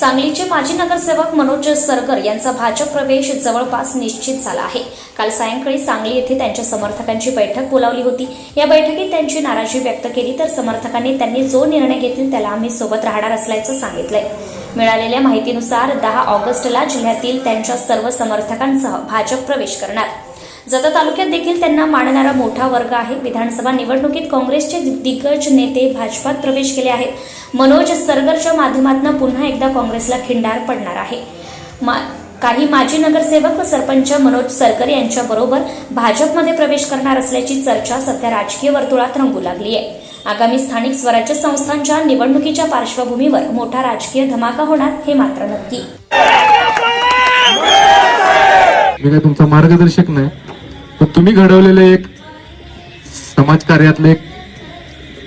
सांगलीचे माजी नगरसेवक मनोज सरगर यांचा भाजप प्रवेश जवळपास निश्चित झाला आहे. काल सायंकाळी सांगली येथे त्यांच्या समर्थकांची बैठक बोलावली होती. या बैठकीत त्यांची नाराजी व्यक्त केली तर समर्थकांनी त्यांनी जो निर्णय घेतील त्याला आम्ही सोबत राहणार असल्याचं सांगितलंय. मिळालेल्या माहितीनुसार दहा ऑगस्टला जिल्ह्यातील त्यांच्या सर्व समर्थकांसह भाजप प्रवेश करणार. जत तालुक्यात देखील त्यांना मानणारा मोठा वर्ग आहे. विधानसभा निवडणुकीत काँग्रेसचे दिग्गज नेते भाजपात प्रवेश केले आहेत. मनोज सरगरच्या माध्यमातून पुन्हा एकदा काँग्रेसला खिंडार पडणार आहे. मा काही माजी नगरसेवक व सरपंच मनोज सरकर यांच्याबरोबर भाजपमध्ये प्रवेश करणार असल्याची चर्चा सध्या राजकीय वर्तुळात रंगू लागली आहे. आगामी स्थानिक स्वराज्य संस्थांच्या निवडणुकीच्या पार्श्वभूमीवर मोठा राजकीय धमाका होणार हे मात्र नक्की. तुमचा मार्गदर्शक नाही? पण तुम्ही घडवलेलं एक समाजकार्यातलं एक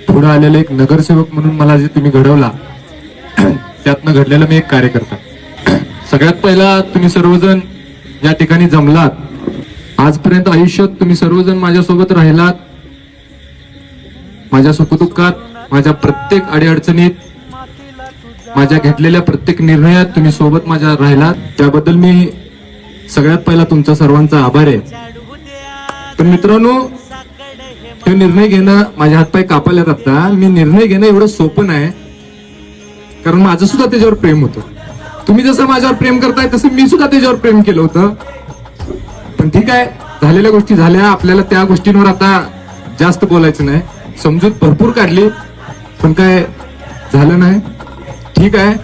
पुढं आलेलं एक नगरसेवक म्हणून मला जे तुम्ही घडवला त्यातनं घडलेलं मी एक कार्यकर्ता. सगळ्यात पहिला तुम्ही सर्वजण या ठिकाणी जमलात आजपर्यंत आयुष्यात तुम्ही सर्वजण माझ्यासोबत राहिलात. माझ्या सुखदुःखात माझ्या प्रत्येक अडीअडचणीत माझ्या घेतलेल्या प्रत्येक निर्णयात तुम्ही सोबत माझ्या राहिलात. त्याबद्दल मी सगळ्यात पहिला तुमचा सर्वांचा आभार आहे. तर मित्रांनो हे निर्णय घेणं माझ्या हातपाय कापायला आता मी निर्णय घेणं एवढं सोपं नाही. कारण माझं सुद्धा त्याच्यावर प्रेम होतं. तुम्ही जसं माझ्यावर प्रेम करताय तसं मी सुद्धा त्याच्यावर प्रेम केलं होतं. पण ठीक आहे झालेल्या गोष्टी झाल्या. आपल्याला त्या गोष्टींवर आता जास्त बोलायचं नाही. समजूत भरपूर काढली. पण काय झालं नाही. ठीक आहे.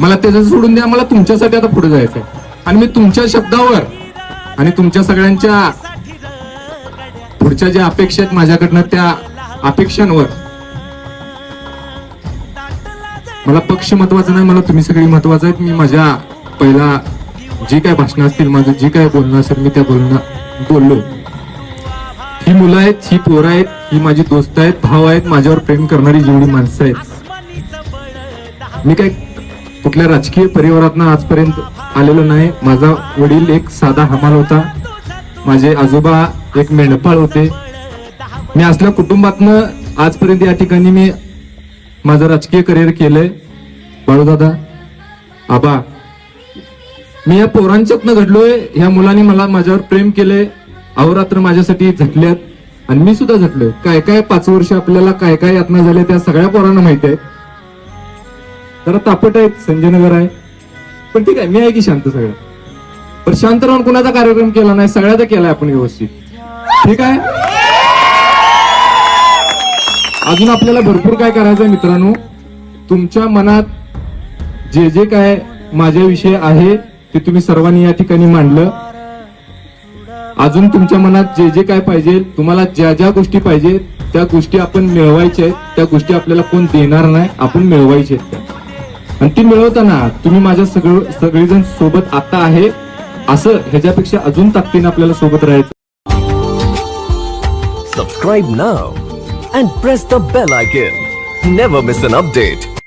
मला त्याचं सोडून द्या. मला तुमच्यासाठी आता पुढे जायचंय. आणि मी तुमच्या शब्दावर आणि तुमच्या सगळ्यांच्या पुढच्या ज्या अपेक्षा आहेत माझ्याकडनं त्या अपेक्षांवर. मला पक्ष महत्त्वाचा नाही मला तुम्ही सगळी महत्वाचं आहेत. मी माझ्या पहिला जी काय भाषणं असतील माझं जी काय बोलणं असेल मी त्या बोलणं बोललो. ही मुलं आहेत ही पोरं आहेत ही माझी दोस्त आहेत भाव आहेत माझ्यावर प्रेम करणारी जेवढी माणसं आहेत. मी काय कुठल्या राजकीय परिवारातनं आजपर्यंत आलेलो नाही. माझा वडील एक साधा हमाल होता. माझे आजोबा एक मेंढपाळ होते. मी असल्या कुटुंबातनं आजपर्यंत या ठिकाणी मी माझं राजकीय करिअर केलंय. बाळूदादा आबा मी या पोरांच्यातनं घडलोय. ह्या मुलांनी मला माझ्यावर प्रेम केले अहोरात्र माझ्यासाठी झटल्यात. आणि मी सुद्धा झटलोय. काय काय पाच वर्ष आपल्याला काय काय यातना झाल्या त्या सगळ्या पोरांना माहिती आहे. जरा तापट आहेत संजय नगर आहे. पण ठीक आहे मी आहे की शांत सगळं. पण शांत राहून कुणाचा कार्यक्रम केला नाही सगळ्याचा केलाय आपण व्यवस्थित. ठीक आहे? अजून आपल्याला भरपूर काय करायचं आहे मित्रांनो. तुमच्या मनात जे जे काय माझ्याविषयी आहे ते तुम्ही सर्वांनी या ठिकाणी मांडलं. अजून तुमच्या मनात जे जे काय पाहिजे तुम्हाला ज्या ज्या गोष्टी पाहिजे त्या गोष्टी आपण मिळवायच्या आहेत त्या गोष्टी आपल्याला कोण देणार नाही आपण मिळवायचे आहेत आणि ती मिळवताना तुम्ही माझ्या सगळं सगळेजण सोबत आता आहे. असं ह्याच्यापेक्षा अजून ताकदीने आपल्याला सोबत राहायचं. Subscribe now and press the bell icon never miss an update